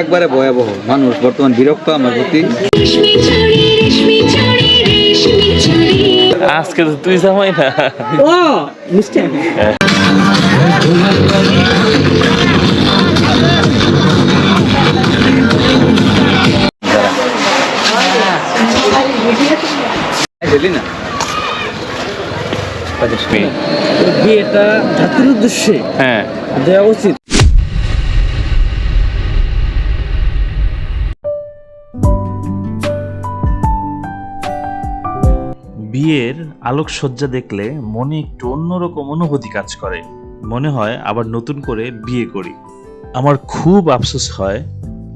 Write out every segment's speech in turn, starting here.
একবারে ভয়াবহ। মানুষ বর্তমান বিরক্ত আমার প্রতি রেশমি ছড়ি রেশমি ছড়ি রেশমি ছড়ি আজকে তো তুই জামাই না। ও মিস্টার দিলি না? বিয়েটা জাতির উদ্দেশ্যে হ্যাঁ। দেওয়া উচিত। বিয়ের আলোকসজ্জা দেখলে মনে একটু অন্যরকম অনুভূতি কাজ করে। মনে হয় আবার নতুন করে বিয়ে করি। আমার খুব আফসোস হয়,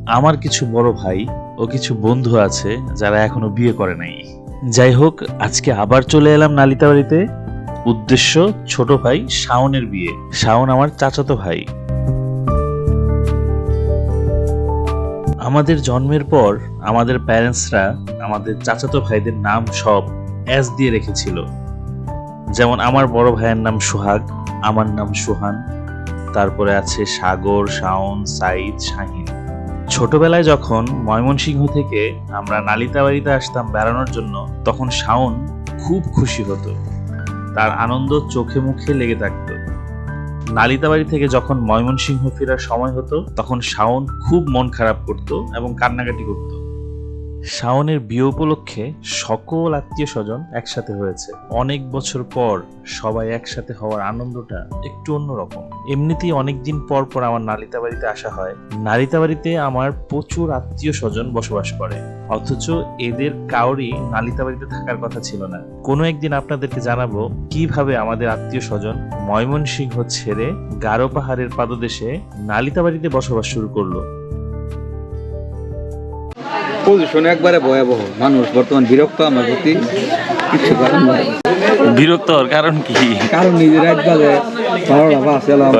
আমার কিছু বড় ভাই ও কিছু বন্ধু আছে যারা এখনও বিয়ে করে নাই। যাই হোক, আজকে আবার চলে এলাম নালিতা বাড়িতে। উদ্দেশ্য, ছোট ভাই শাওনের বিয়ে। শাওন আমার চাচাতো ভাই। আমাদের জন্মের পর আমাদের প্যারেন্টসরা আমাদের চাচাতো ভাইদের নাম সব এস দিয়ে রেখেছিল। যেমন আমার বড় ভাইয়ের নাম সোহাগ, আমার নাম সোহান, তারপরে আছে সাগর, শাওন, সাইদ, শাহিন। ছোটবেলায় যখন ময়মনসিংহ থেকে আমরা নালিতাবাড়িতে আসতাম বেড়ানোর জন্য, তখন শাওন খুব খুশি হতো। তার আনন্দ চোখে মুখে লেগে থাকতো। নালিতাবাড়ি থেকে যখন ময়মনসিংহ ফেরার সময় হতো, তখন শাওন খুব মন খারাপ করত এবং কান্নাকাটি করত। শাওনের বিয়ে উপলক্ষে সকল আত্মীয় স্বজন একসাথে হয়েছে। অনেক বছর পর সবাই একসাথে হওয়ার আনন্দটা একটু অন্যরকম। এমনিতেই অনেকদিন পর পর আমার নালিতা বাড়িতে আসা হয়। নালিতা বাড়িতে আমার প্রচুর আত্মীয় স্বজন বসবাস করে। অথচ এদের কাউরই নালিতা বাড়িতে থাকার কথা ছিল না। কোনো একদিন আপনাদেরকে জানাব কীভাবে আমাদের আত্মীয় স্বজন ময়মনসিংহ ছেড়ে গারো পাহাড়ের পাদদেশে নালিতা বাড়িতে বসবাস শুরু করল। পজিশন একবারে ভয়াবহ। মানুষ বর্তমান বিরক্ত আমার প্রতি কিছু কারণ বিরক্ত হওয়ার কারণ কি? কারণ নিজে রাত বাজে বারোটা বাস এলাম।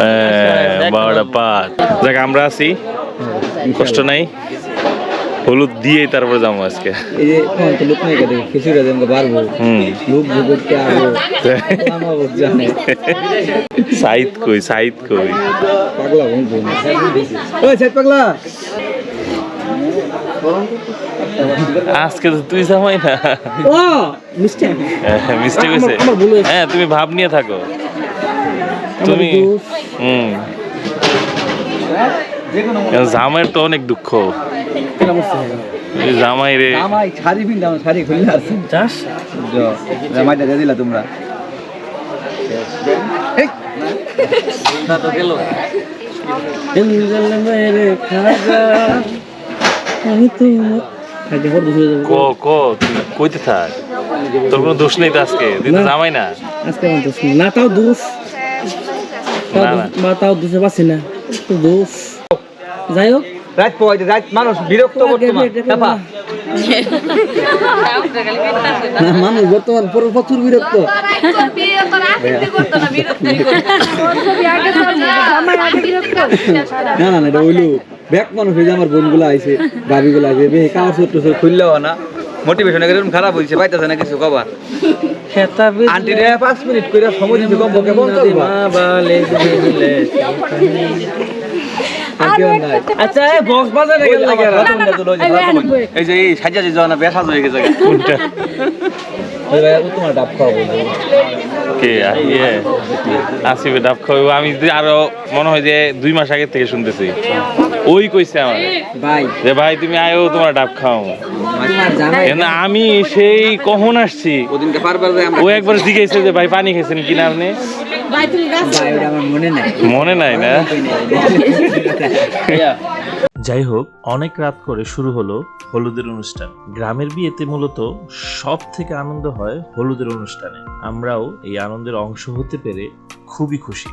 হ্যাঁ, বারোটা পাঁচ। দেখ আমরা আছি। কষ্ট নাই। হলুদ দিয়ে তারপরে যাব আজকে। এই যে কোন তো লোক নাই কেটে খিচুড়ি দেন বাড়বো লোক ভুগতে আসব জানে। সাইদ কই সাইদ কই? পাগলা বন্ধু। ওই সাইড পাগলা। আজকে তো তুই জামাই না। ও মিস্টেক হয়েছে। ভুল হয়েছে। হ্যাঁ তুমি ভাব নিয়ে থাকো। তুমি হুম। জামাইয়ের তো অনেক দুঃখ। জামাই রে। শাড়ি শাড়ি আছে। চাস জামাইটা দিয়ে দিলা তোমরা। মেরে খাজা আমি তো বড় ক ক কইতে থাক। তোর কোনো দোষ নেই তো আজকে? তুই তো জামাই না? আজকে আমার দোষ নেই। না তাও দোষ। বা তাও দোষে পাচ্ছি না। তো দোষ। যাই হোক। রাত পয়তে রাত মানুষ বিরক্ত বর্তমান চাপা। না। মানুষ বর্তমান পুরো প্রচুর বিরক্ত। না না না এটা হইল ব্যাক মানুষ হয়ে আমার বোনগুলো আইছে ভাবিগুলো আইছে বে কাজ ছোট ছোট খুললেও না। মোটিভেশন একদম খারাপ হয়েছে পাইতেছে না কিছু কবার। আন্টি রে পাঁচ মিনিট করে সময় দিতে কম বকে বন্ধ করবা। নাই। আচ্ছা এই বক্স বাজারে গেল এই যে এই সাজা যে জানা বেসাজ হয়ে গেছে কোনটা? ওই ভাই তোমার ডাব খাওয়াবো। কে? ইয়ে। আসিবে ডাব খাওয়াবো। আমি আরও মনে হয় যে দুই মাস আগে থেকে শুনতেছি। ওই কইছে আমার। ভাই। যে ভাই তুমি আয়ো তোমার ডাব খাও আমি সেই কখন আসছি? ও একবার জিজ্ঞেস যে ভাই পানি খেয়েছেন কিনা আপনি? মনে মনে নাই না? যাই হোক অনেক রাত করে শুরু হলো হলুদের অনুষ্ঠান। গ্রামের বিয়েতে মূলত সব থেকে আনন্দ হয় হলুদের অনুষ্ঠানে। আমরাও এই আনন্দের অংশ হতে পেরে খুবই খুশি।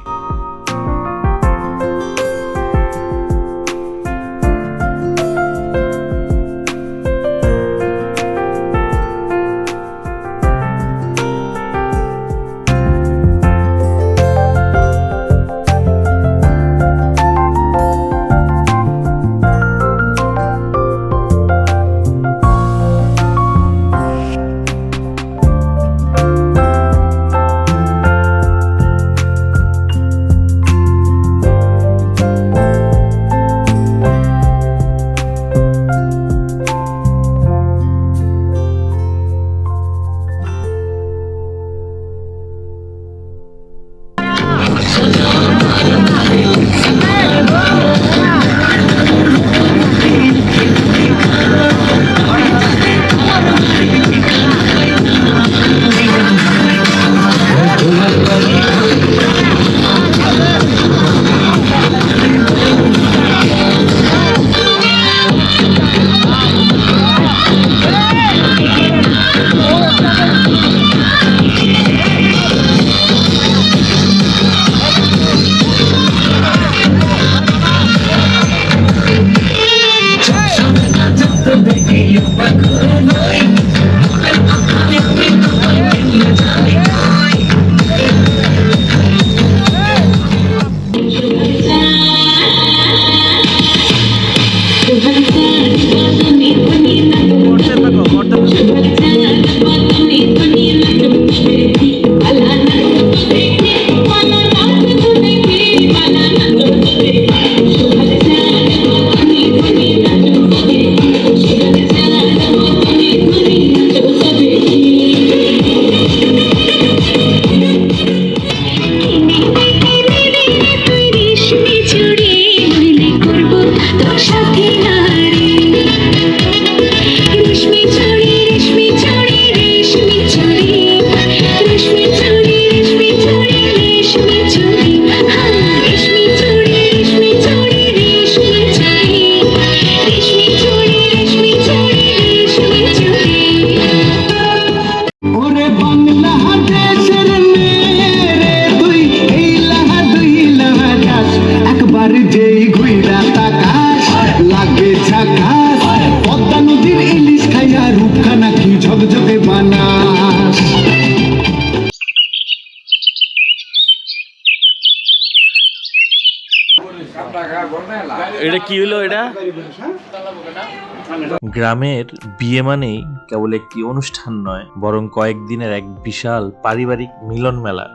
গ্রামের বিয়ে মানেই কেবল একটি অনুষ্ঠান নয়, বরং কয়েকদিনের এক বিশাল পারিবারিক মিলন মেলা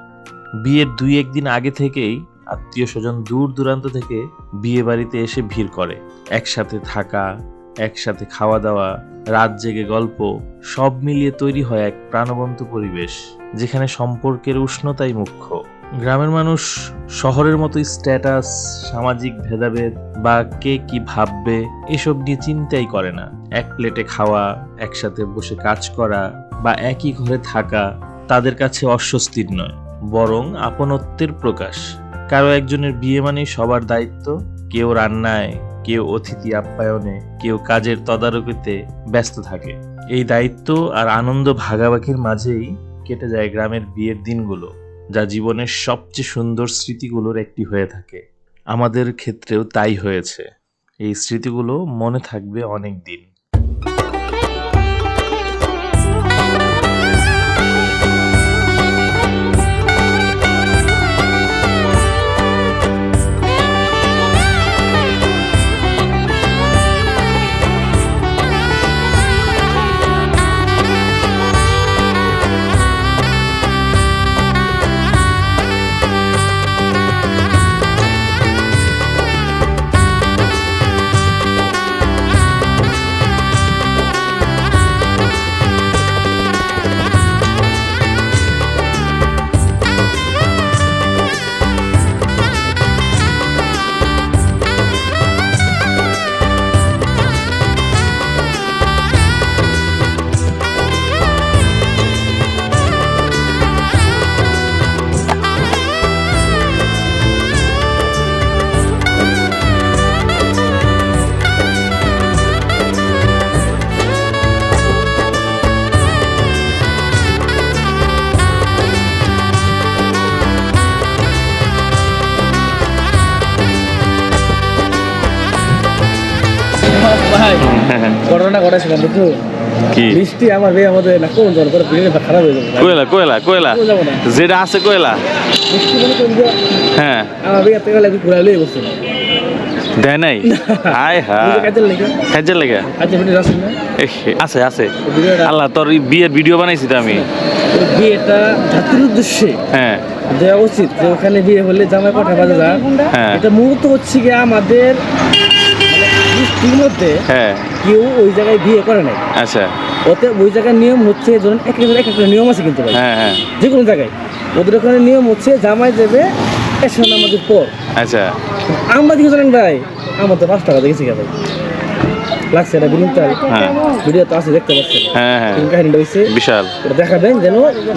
বিয়ের দুই একদিন আগে থেকেই আত্মীয় স্বজন দূর দূরান্ত থেকে বিয়ে বাড়িতে এসে ভিড় করে। একসাথে থাকা, একসাথে খাওয়া দাওয়া, রাত জেগে গল্প, সব মিলিয়ে তৈরি হয় এক প্রাণবন্ত পরিবেশ, যেখানে সম্পর্কের উষ্ণতাই মুখ্য। গ্রামের মানুষ শহরের মতো স্ট্যাটাস সামাজিক ভেদাভেদ, বা কে কি ভাববে, এসব নিয়ে চিন্তাই করে না। এক প্লেটে খাওয়া, একসাথে বসে কাজ করা, বা একই ঘরে থাকা, তাদের কাছে অস্বস্তির নয়, বরং আপনত্বের প্রকাশ। কারও একজনের বিয়ে মানেই সবার দায়িত্ব, কেউ রান্নায়, কেউ অতিথি আপ্যায়নে, কেউ কাজের তদারকিতে ব্যস্ত থাকে। এই দায়িত্ব আর আনন্দ ভাগাভাগির মাঝেই কেটে যায় গ্রামের বিয়ের দিনগুলো। যা জীবনের সবচেয়ে সুন্দর স্মৃতিগুলোর একটি হয়ে থাকে। আমাদের ক্ষেত্রেও তাই হয়েছে। এই স্মৃতিগুলো মনে থাকবে অনেক দিন ভাই ঘটনা ঘটেছিলাম বুঝছ? কি? বৃষ্টি আমার মেয়ে আমাদের না কোন জল করে বিরিয়ানি খারাপ হয়ে যাবে কোয়েলা কোয়েলা কোয়েলা? কোথাও যাব না। যেটা আছে কোয়েলা? বৃষ্টি মনে করুন হ্যাঁ। আমার গেলে ঘুরা দেয় নাই? হ্যাঁ কাজের লেগে। আছে আছে। আল্লাহ তোর বিয়ের ভিডিও বানাইছি তো আমি। বিয়েটা জাতির উদ্দেশ্যে হ্যাঁ। দেওয়া উচিত যে ওখানে বিয়ে হলে জামাই বাজে যাক হ্যাঁ। এটা মূলত হচ্ছে গিয়ে আমাদের হ্যাঁ। কেউ ওই জায়গায় বিয়ে করে নাই। আচ্ছা। ওতে ওই জায়গার নিয়ম হচ্ছে ধরুন এক এক একটা নিয়ম আছে কিন্তু ভাই। হ্যাঁ হ্যাঁ। যে কোনো জায়গায়। ওদের ওখানে নিয়ম হচ্ছে জামাই দেবে এসে নামাজের পর। আচ্ছা। আমরা দিকে জানেন ভাই আমার তো পাঁচ টাকা দেখেছি ভাই। লাগছে এটা চাল হ্যাঁ। ভিডিও তো আছে দেখতে পাচ্ছেন? হ্যাঁ হ্যাঁ। রয়েছে কাহিনীটা হয়েছে বিশাল। ওটা দেখাবেন যেন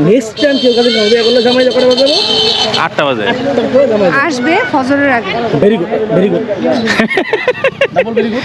নেক্সট টাইম কেউ কাছে জমা করলে জামাই করে বাজাবো আটটা বাজে। আসবে ফজরের আগে। Very good very good double very good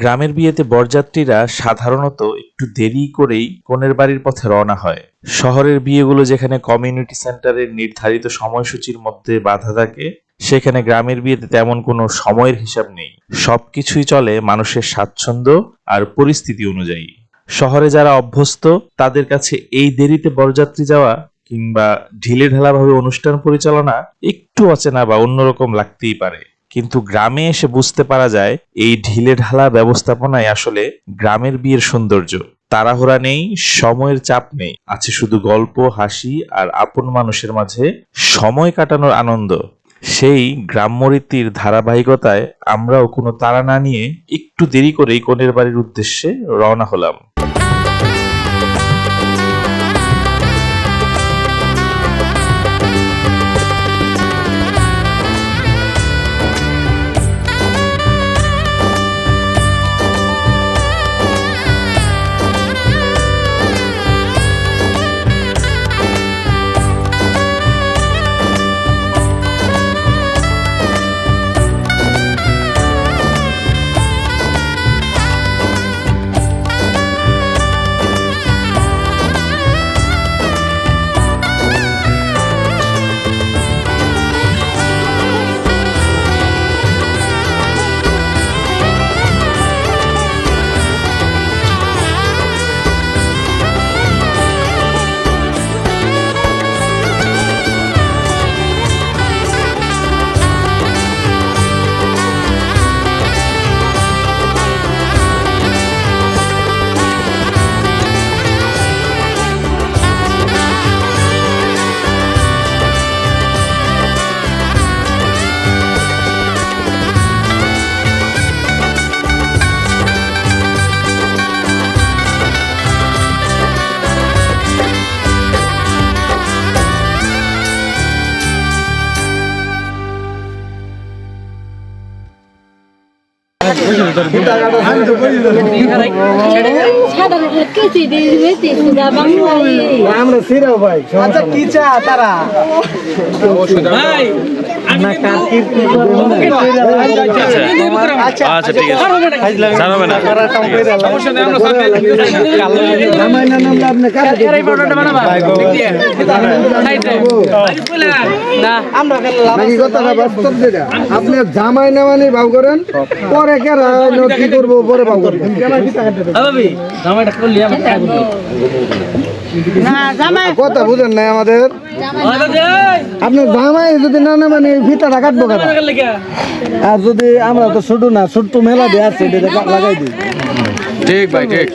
গ্রামের বিয়েতে বরযাত্রীরা সাধারণত একটু দেরি করেই কনের বাড়ির পথে রওনা হয়। শহরের বিয়েগুলো যেখানে কমিউনিটি সেন্টারের নির্ধারিত সময়সূচির মধ্যে বাধা থাকে, সেখানে গ্রামের বিয়েতে তেমন কোনো সময়ের হিসাব নেই। সবকিছুই চলে মানুষের স্বাচ্ছন্দ্য আর পরিস্থিতি অনুযায়ী। শহরে যারা অভ্যস্ত, তাদের কাছে এই দেরিতে বরযাত্রী যাওয়া কিংবা ঢিলে ঢালাভাবে অনুষ্ঠান পরিচালনা একটু অচেনা বা অন্যরকম লাগতেই পারে। কিন্তু গ্রামে এসে বুঝতে পারা যায়, এই ঢিলে ঢালা ব্যবস্থাপনায় আসলে গ্রামের বিয়ের সৌন্দর্য। তাড়াহুড়া নেই, সময়ের চাপ নেই। আছে শুধু গল্প, হাসি আর আপন মানুষের মাঝে সময় কাটানোর আনন্দ। সেই গ্রাম্য রীতির ধারাবাহিকতায় আমরাও কোনো তাড়া না নিয়ে একটু দেরি করেই কনের বাড়ির উদ্দেশ্যে রওনা হলাম। আমরা সিরাও ভাই আচ্ছা কি চা তারা? আচ্ছা আচ্ছা ঠিক আছে জানাবে না সমস্যা নেই আমরা সামনে জামাই না নামলে আপনি কাকে নাকি কথাটা বাস্তব যেটা আপনি জামাই না মানে ভাব করেন পরে কেরা কি করব পরে ভাব করবেন ভাবি জামাইটা কথা বুঝেন নাই আমাদের। আপনি জামাই যদি না না এই ফিতাটা কাটবো কেন? আর যদি আমরা তো ছোট না ছোট্ট মেলা দিয়ে আছে লাগাই দিই। ঠিক ভাই ঠিক।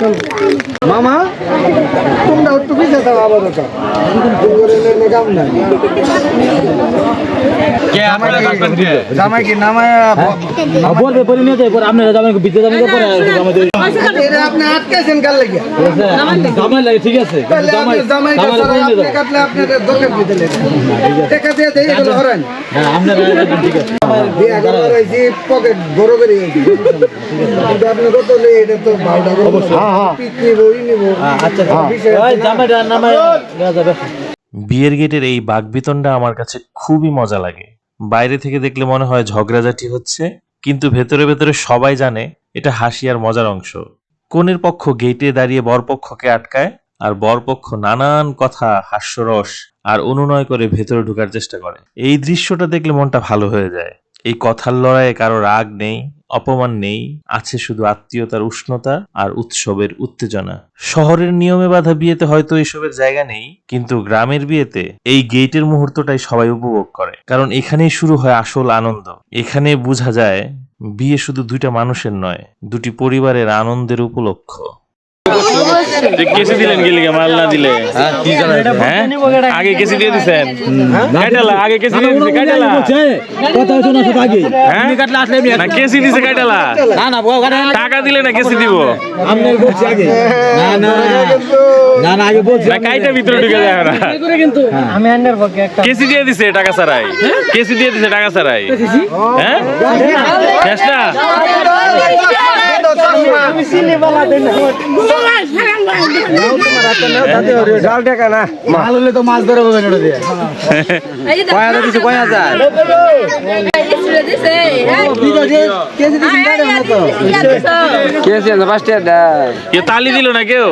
মামা তোমরা একটু পিছিয়ে থাকো আপাতত কে জামাই নামায় বলবে পরে নিয়ে যাই পরে আপনারা জামাইকে বিদ্যে জামাই পরে আপনি আটকেছেন কার লেগে? জামাই লাগে ঠিক আছে। জামাই জামাই কাছে করে নিয়ে আপনি যাব কাটলে আপনাদের দোকান দিতে লেগে টাকা দিয়ে দেই এগুলো হরান। হ্যাঁ আপনারা ঠিক আছে। বিয়া করার পকেট বড় করে আপনি কত এটা তো ভাওটা আচ্ছা। বিয়ের গেটের এই বাগবিতণ্ডা আমার কাছে খুবই মজা লাগে। বাইরে থেকে দেখলে মনে হয় ঝগড়াঝাটি হচ্ছে কিন্তু ভেতরে ভেতরে সবাই জানে এটা হাসি আর মজার অংশ। কনের পক্ষ গেটে দাঁড়িয়ে বরপক্ষকে আটকায় আর বরপক্ষ নানান কথা হাস্যরস আর অনুনয় করে ভেতরে ঢোকার চেষ্টা করে। এই দৃশ্যটা দেখলে মনটা ভালো হয়ে যায়। এই কথার লড়াইয়ে কারও রাগ নেই অপমান নেই, আছে শুধু আত্মীয়তার উষ্ণতা আর উৎসবের উত্তেজনা। শহরের নিয়মে বাধা বিয়েতে হয়তো এসবের জায়গা নেই, কিন্তু গ্রামের বিয়েতে এই গেটের মুহূর্তটাই সবাই উপভোগ করে। কারণ এখানেই শুরু হয় আসল আনন্দ। এখানে বোঝা যায়, বিয়ে শুধু দুইটা মানুষের নয়, দুটি পরিবারের আনন্দের উপলক্ষ। কেসি দিলেন গেলিকে মাল না দিলে। হ্যাঁ আগে কেসি দিয়ে দিছেন। কাইটালা আগে কেসি দিয়ে দিছে কাইটালা। কথা হচ্ছে শুধু আগে। হ্যাঁ? কাটলে আসলে না কেসি দিছে কাইটালা। না না বাবা টাকা দিলে না কেসি দিব? আপনি বলছি আগে। না না না না আগে বলছি। না কাইটা ভিতরে ঢুকে যায় না। কিন্তু কেসি দিয়ে দিছে টাকা ছাড়াই। কেসি দিয়ে দিছে টাকা ছাড়াই। হ্যাঁ? শেষ না মাল হলে তো মাছ ধরে বলবেন এটা দিয়ে কয় হাজার দিছে কয় হাজার তালি দিল না কেউ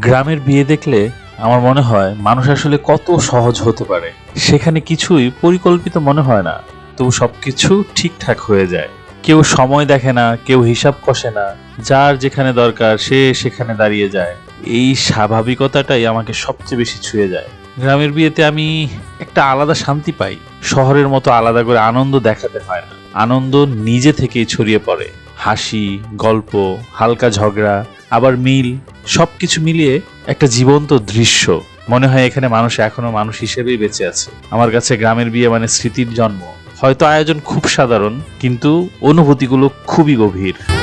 গ্রামের বিয়ে দেখলে আমার মনে হয় মানুষ আসলে কত সহজ হতে পারে। সেখানে কিছুই পরিকল্পিত মনে হয় না। তবু সবকিছু ঠিকঠাক হয়ে যায়। কেউ সময় দেখে না, কেউ হিসাব কষে না। যার যেখানে দরকার সে সেখানে দাঁড়িয়ে যায়। এই স্বাভাবিকতাটাই আমাকে সবচেয়ে বেশি ছুঁয়ে যায়। গ্রামের বিয়েতে আমি একটা আলাদা শান্তি পাই। শহরের মতো আলাদা করে আনন্দ দেখাতে হয় না। আনন্দ নিজে থেকেই ছড়িয়ে পড়ে। হাসি, গল্প, হালকা ঝগড়া, আবার মিল। সবকিছু মিলিয়ে একটা জীবন্ত দৃশ্য। মনে হয় এখানে মানুষ এখনও মানুষ হিসেবেই বেঁচে আছে। আমার কাছে গ্রামের বিয়ে মানে স্মৃতির জন্ম। হয়তো আয়োজন খুব সাধারণ, কিন্তু অনুভূতিগুলো খুবই গভীর।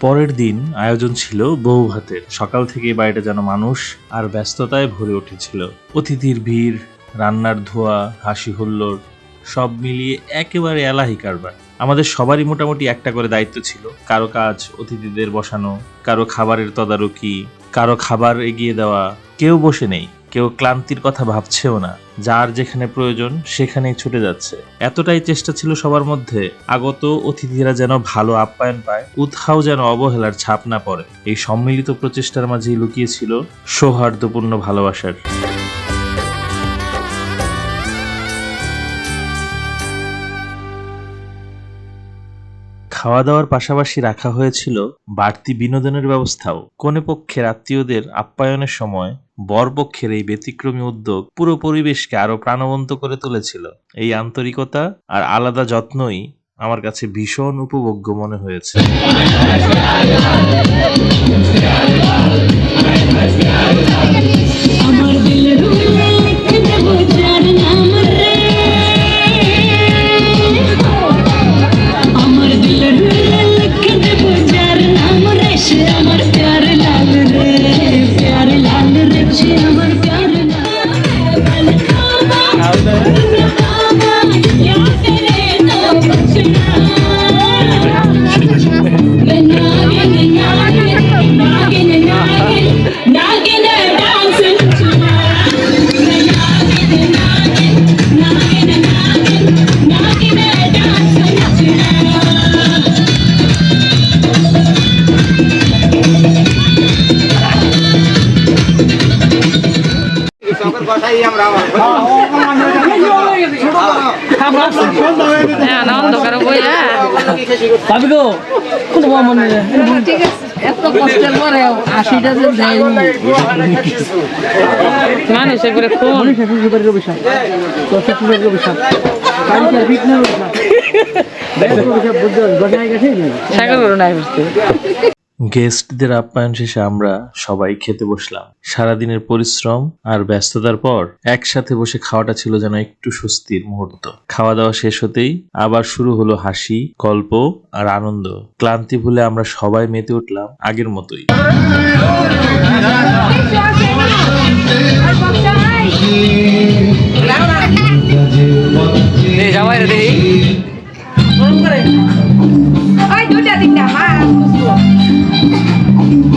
পরের দিন আয়োজন ছিল বউ ভাতের। সকাল থেকে বাড়িটা যেন মানুষ আর ব্যস্ততায় ভরে উঠেছিল। অতিথির ভিড়, রান্নার ধোয়া, হাসি হুল্লোড়, সব মিলিয়ে একেবারে এলাহি কারবার। আমাদের সবারই মোটামুটি একটা করে দায়িত্ব ছিল। কারও কাজ অতিথিদের বসানো, কারও খাবারের তদারকি, কারও খাবার এগিয়ে দেওয়া। কেউ বসে নেই, কেউ ক্লান্তির কথা ভাবছেও না। যার যেখানে প্রয়োজন সেখানেই ছুটে যাচ্ছে। এতটাই চেষ্টা ছিল সবার মধ্যে, আগত অতিথিরা যেন ভালো আপ্যায়ন পায়, উৎসাহ যেন অবহেলার ছাপ না পড়ে। এই সম্মিলিত প্রচেষ্টার মাঝেই লুকিয়েছিল সৌহার্দ্যপূর্ণ ভালোবাসার খাওয়া দাওয়ার পাশাপাশি রাখা হয়েছিল বাড়তি বিনোদনের ব্যবস্থাও। কোনে পক্ষের আত্মীয়দের আপ্যায়নের সময় বরপক্ষের এই ব্যতিক্রমী উদ্যোগ পুরো পরিবেশকে আরও প্রাণবন্ত করে তুলেছিল। এই আন্তরিকতা আর আলাদা যত্নই আমার কাছে ভীষণ উপভোগ্য মনে হয়েছে। আমার ভাবি গো? কোন মনে ঠিক আছে। এত কষ্টের পরে আশিটা যে দেয়নি। মানুষের করে খুন। মানুষের বাড়ির অভিশাপ। তোর শ্বশুর বাড়ির অভিশাপ বাড়িতে বিঘ্ন অভিশাপ। অভিশাপ বুঝতে গজায় গেছে সাগর নাই বুঝতে গেস্টদের আপ্যায়ন শেষে আমরা সবাই খেতে বসলাম। সারাদিনের পরিশ্রম আর ব্যস্ততার পর একসাথে বসে খাওয়াটা ছিল যেন একটু স্বস্তির মুহূর্ত। খাওয়া দাওয়া শেষ হতেই আবার শুরু হলো হাসি গল্প আর আনন্দ। ক্লান্তি ভুলে আমরা সবাই মেতে উঠলাম আগের মতোই।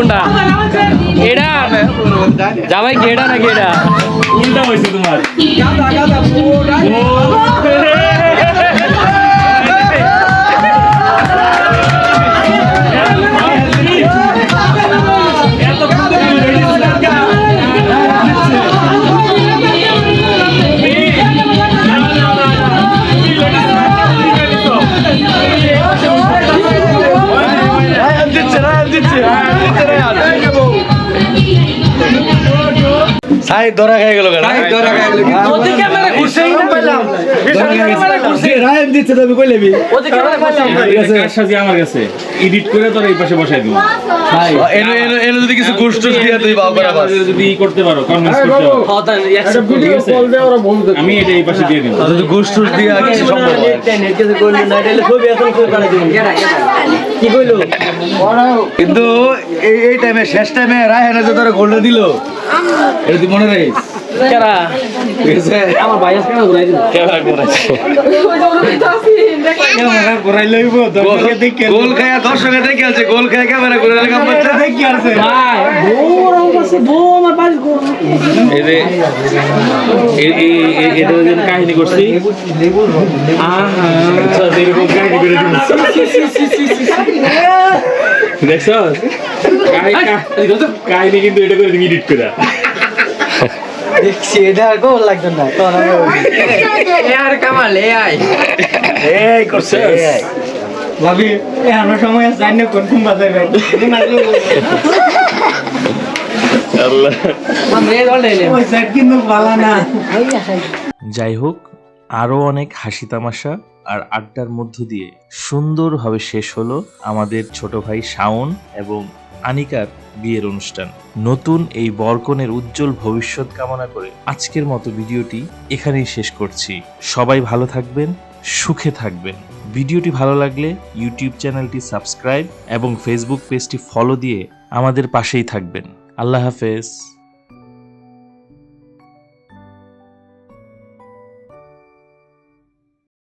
কোনটা এটা জামাই এটা নাকি এটা কোনটা হয়েছে তোমার। সাই ধরা খাই গেল সাই ধরা খাই গেল। ওদের ক্যামেরা ঘুরছে। রায়ন দিচ্ছে তুমি কই লেবি ওদের ক্যামেরা পাইলাম কারসাজি আমার কাছে? এডিট করে তোর এই পাশে বসাই দিব। এনো এনো এনো যদি কিছু ঘুষ দিয়া তুই বাবা করা পাস যদি ই করতে পারো কনভিন্স করতে পারো। ভিডিও কল দিয়ে ওরা বলতে আমি এটা এই পাশে দিয়ে দিব। যদি টুস দিয়া কিছু সম্ভব হয় কিন্তু এই এই টাইমে শেষ টাইমে রায় যে তোরা গোল্ড দিল এটা তুই মনে রাখিস? কেরা? আমার ভাই আজকে না ঘুরাই দিল। ক্যামেরা করেছে গোল খায়া দর্শকে দেখে আছে গোল খায়া ক্যামেরা বাচ্চা দেখি আছে ভাই বউ আমার বউ আমার বাড়ি এই যে এই- এই- এই- এটা যে কাহিনী করছি। আহা আচ্ছা, এরকম কাহিনী করে দেখছ? কাহিনী কিন্তু এটা করে তুমি এডিট করে। আর কামাল এ আই। এই করছে। ভাবি এ আমার সময় আছে জানি না কোন কোন বাজার ভাই আল্লাহ। কিন্তু ভালো না। যাই হোক আরও অনেক হাসি তামাশা আর আড্ডার মধ্য দিয়ে সুন্দরভাবে শেষ হলো আমাদের ছোট ভাই শাওন এবং আনিকার বিয়ের অনুষ্ঠান। নতুন এই বরকনের উজ্জ্বল ভবিষ্যৎ কামনা করে আজকের মতো ভিডিওটি এখানেই শেষ করছি। সবাই ভালো থাকবেন, সুখে থাকবেন। ভিডিওটি ভালো লাগলে ইউটিউব চ্যানেলটি সাবস্ক্রাইব এবং ফেসবুক পেজটি ফলো দিয়ে আমাদের পাশেই থাকবেন। আল্লাহ হাফেজ।